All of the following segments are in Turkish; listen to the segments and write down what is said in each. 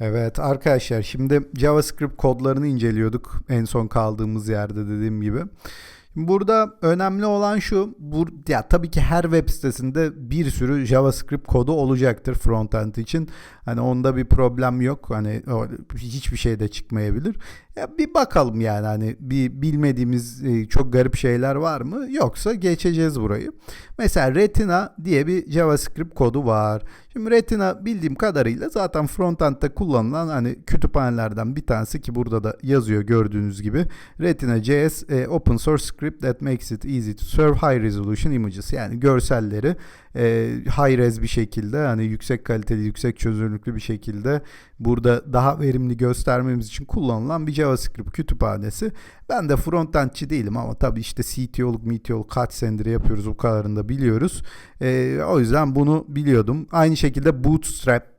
Evet arkadaşlar şimdi JavaScript kodlarını inceliyorduk en son kaldığımız yerde dediğim gibi. Burada önemli olan şu, bu, ya tabii ki her web sitesinde bir sürü JavaScript kodu olacaktır frontend için. Hani onda bir problem yok. Hani hiçbir şey de çıkmayabilir. Ya bir bakalım yani hani bir bilmediğimiz e, çok garip şeyler var mı? Yoksa geçeceğiz burayı. Mesela Retina diye bir JavaScript kodu var. Şimdi Retina bildiğim kadarıyla zaten frontend'de kullanılan hani kütüphanelerden bir tanesi ki burada da yazıyor gördüğünüz gibi. Retina JS e, open source script that makes it easy to serve high resolution images. Yani görselleri e, high res bir şekilde hani yüksek kaliteli, yüksek çözünürlüklü bir şekilde burada daha verimli göstermemiz için kullanılan bir JavaScript kütüphanesi. Ben de frontendçi değilim ama tabii işte CTO'luk, MTO'luk kaç senedir yapıyoruz o kadarını da biliyoruz. E, o yüzden bunu biliyordum. Aynı şekilde Bootstrap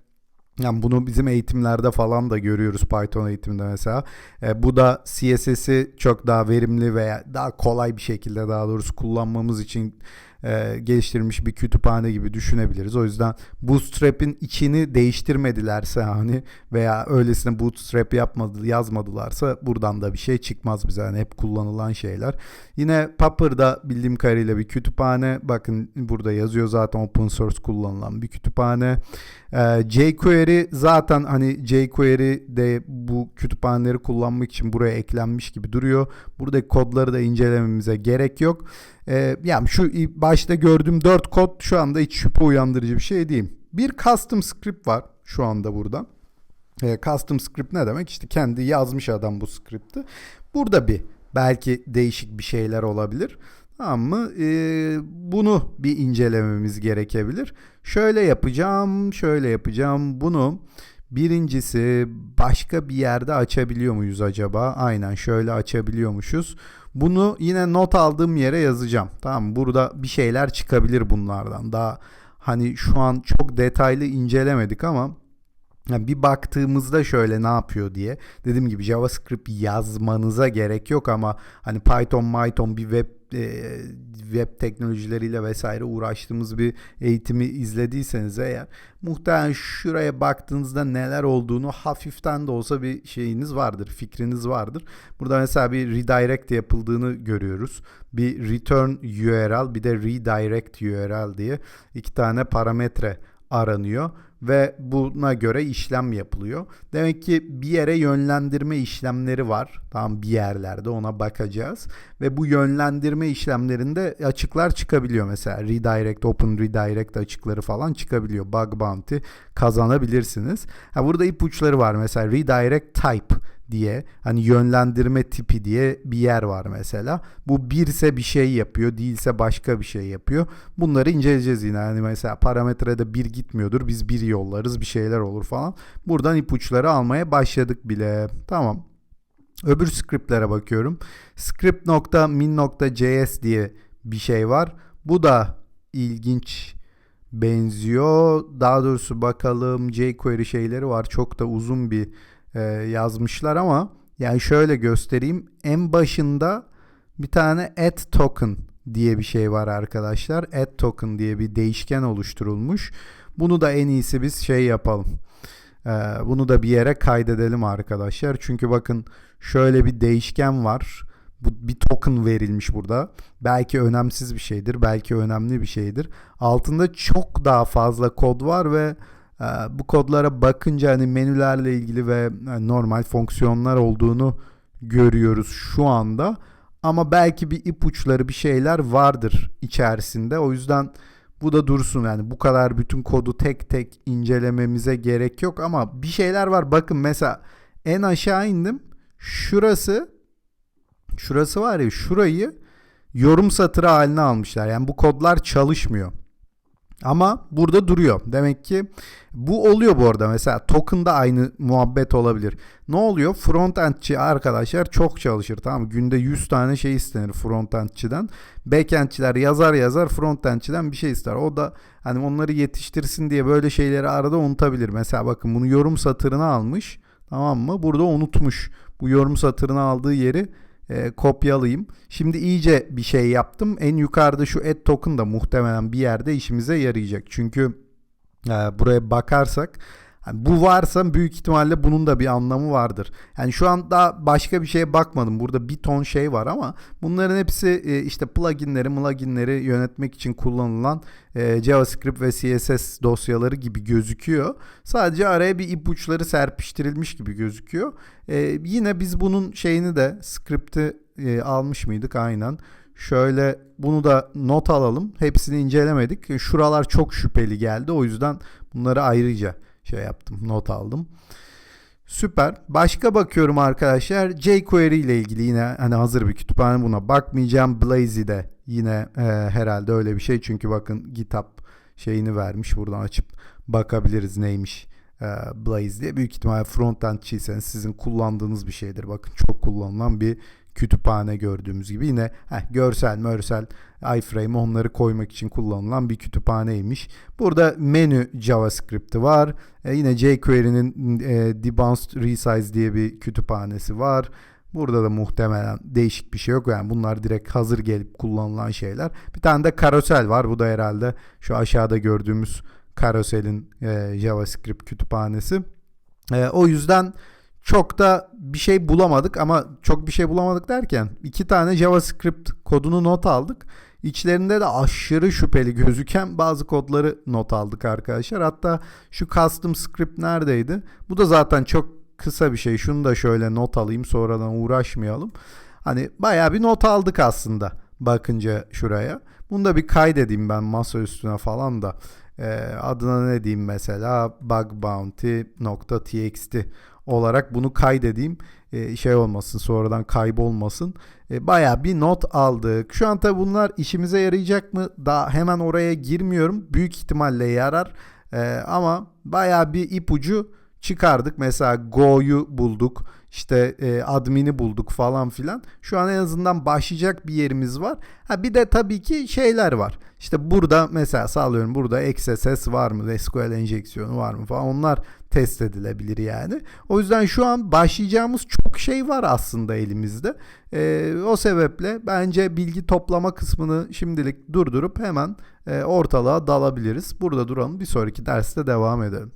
yani bunu bizim eğitimlerde falan da görüyoruz Python eğitiminde mesela. E, bu da CSS'i çok daha verimli veya daha kolay bir şekilde daha doğrusu kullanmamız için e, geliştirilmiş bir kütüphane gibi düşünebiliriz. O yüzden Bootstrap'in içini değiştirmedilerse hani veya öylesine Bootstrap yapmadı, yazmadılarsa buradan da bir şey çıkmaz bize. Yani hep kullanılan şeyler. Yine Paper'da bildiğim kadarıyla bir kütüphane. Bakın burada yazıyor zaten open source kullanılan bir kütüphane. Ee, jQuery zaten hani jQuery de bu kütüphaneleri kullanmak için buraya eklenmiş gibi duruyor. Buradaki kodları da incelememize gerek yok. Ee, yani şu başta gördüğüm 4 kod şu anda hiç şüphe uyandırıcı bir şey değil. Bir custom script var şu anda burada. Ee, custom script ne demek? İşte kendi yazmış adam bu script'i. Burada bir belki değişik bir şeyler olabilir. Tamam mı? Ee, bunu bir incelememiz gerekebilir. Şöyle yapacağım, şöyle yapacağım. Bunu birincisi başka bir yerde açabiliyor muyuz acaba? Aynen şöyle açabiliyormuşuz. Bunu yine not aldığım yere yazacağım. Tamam Burada bir şeyler çıkabilir bunlardan. Daha hani şu an çok detaylı incelemedik ama yani bir baktığımızda şöyle ne yapıyor diye. Dediğim gibi JavaScript yazmanıza gerek yok ama hani Python, Python bir web e, web teknolojileriyle vesaire uğraştığımız bir eğitimi izlediyseniz eğer muhtemelen şuraya baktığınızda neler olduğunu hafiften de olsa bir şeyiniz vardır, fikriniz vardır. Burada mesela bir redirect yapıldığını görüyoruz. Bir return URL bir de redirect URL diye iki tane parametre aranıyor ve buna göre işlem yapılıyor. Demek ki bir yere yönlendirme işlemleri var. Tamam bir yerlerde ona bakacağız. Ve bu yönlendirme işlemlerinde açıklar çıkabiliyor. Mesela redirect, open redirect açıkları falan çıkabiliyor. Bug bounty kazanabilirsiniz. Ha, burada ipuçları var. Mesela redirect type diye hani yönlendirme tipi diye bir yer var mesela. Bu birse bir şey yapıyor, değilse başka bir şey yapıyor. Bunları inceleyeceğiz yine. Hani mesela parametrede bir gitmiyordur. Biz bir yollarız, bir şeyler olur falan. Buradan ipuçları almaya başladık bile. Tamam. Öbür scriptlere bakıyorum. script.min.js diye bir şey var. Bu da ilginç benziyor. Daha doğrusu bakalım jQuery şeyleri var. Çok da uzun bir e, yazmışlar ama yani şöyle göstereyim. En başında bir tane add token diye bir şey var arkadaşlar. Add token diye bir değişken oluşturulmuş. Bunu da en iyisi biz şey yapalım. Ee, bunu da bir yere kaydedelim arkadaşlar. Çünkü bakın şöyle bir değişken var. Bu bir token verilmiş burada. Belki önemsiz bir şeydir, belki önemli bir şeydir. Altında çok daha fazla kod var ve bu kodlara bakınca hani menülerle ilgili ve e, normal fonksiyonlar olduğunu görüyoruz şu anda. Ama belki bir ipuçları bir şeyler vardır içerisinde. O yüzden bu da dursun yani bu kadar bütün kodu tek tek incelememize gerek yok ama bir şeyler var. Bakın mesela en aşağı indim. Şurası şurası var ya şurayı yorum satırı haline almışlar. Yani bu kodlar çalışmıyor. Ama burada duruyor. Demek ki bu oluyor bu arada. Mesela token'da aynı muhabbet olabilir. Ne oluyor? Frontendçi arkadaşlar çok çalışır. Tamam Günde 100 tane şey istenir frontendçiden. Backendçiler yazar yazar frontendçiden bir şey ister. O da hani onları yetiştirsin diye böyle şeyleri arada unutabilir. Mesela bakın bunu yorum satırına almış. Tamam mı? Burada unutmuş. Bu yorum satırına aldığı yeri e, kopyalayayım. Şimdi iyice bir şey yaptım. En yukarıda şu add token da muhtemelen bir yerde işimize yarayacak. Çünkü e, buraya bakarsak Yani bu varsa büyük ihtimalle bunun da bir anlamı vardır. Yani şu an daha başka bir şeye bakmadım. Burada bir ton şey var ama bunların hepsi e, işte pluginleri, pluginleri yönetmek için kullanılan e, JavaScript ve CSS dosyaları gibi gözüküyor. Sadece araya bir ipuçları serpiştirilmiş gibi gözüküyor. E, yine biz bunun şeyini de script'i almış mıydık? Aynen. Şöyle bunu da not alalım. Hepsini incelemedik. Şuralar çok şüpheli geldi. O yüzden bunları ayrıca şey yaptım. Not aldım. Süper. Başka bakıyorum arkadaşlar. jQuery ile ilgili yine hani hazır bir kütüphane buna bakmayacağım. Blazy'de yine e, herhalde öyle bir şey. Çünkü bakın GitHub şeyini vermiş. Buradan açıp bakabiliriz neymiş e, Blaze diye. Büyük ihtimalle frontendçiyseniz sizin kullandığınız bir şeydir. Bakın çok kullanılan bir kütüphane gördüğümüz gibi yine heh, görsel mörsel iframe onları koymak için kullanılan bir kütüphaneymiş. Burada menü JavaScript'i var. E, yine jQuery'nin e, debounced resize diye bir kütüphanesi var. Burada da muhtemelen değişik bir şey yok. Yani bunlar direkt hazır gelip kullanılan şeyler. Bir tane de karosel var. Bu da herhalde şu aşağıda gördüğümüz karoselin e, JavaScript kütüphanesi. E, o yüzden çok da bir şey bulamadık ama çok bir şey bulamadık derken iki tane JavaScript kodunu not aldık. İçlerinde de aşırı şüpheli gözüken bazı kodları not aldık arkadaşlar. Hatta şu custom script neredeydi? Bu da zaten çok kısa bir şey. Şunu da şöyle not alayım sonradan uğraşmayalım. Hani bayağı bir not aldık aslında bakınca şuraya. Bunu da bir kaydedeyim ben masa üstüne falan da. Ee, adına ne diyeyim mesela bugbounty.txt olarak bunu kaydedeyim. Ee, şey olmasın sonradan kaybolmasın. Ee, Baya bir not aldık. Şu an tabi bunlar işimize yarayacak mı? Daha hemen oraya girmiyorum. Büyük ihtimalle yarar. Ee, ama baya bir ipucu çıkardık. Mesela Go'yu bulduk. İşte e, admin'i bulduk falan filan. Şu an en azından başlayacak bir yerimiz var. Ha bir de tabii ki şeyler var. İşte burada mesela sağlıyorum burada XSS var mı? SQL enjeksiyonu var mı falan. Onlar test edilebilir yani. O yüzden şu an başlayacağımız çok şey var aslında elimizde. E, o sebeple bence bilgi toplama kısmını şimdilik durdurup hemen e, ortalığa dalabiliriz. Burada duralım. Bir sonraki derste devam edelim.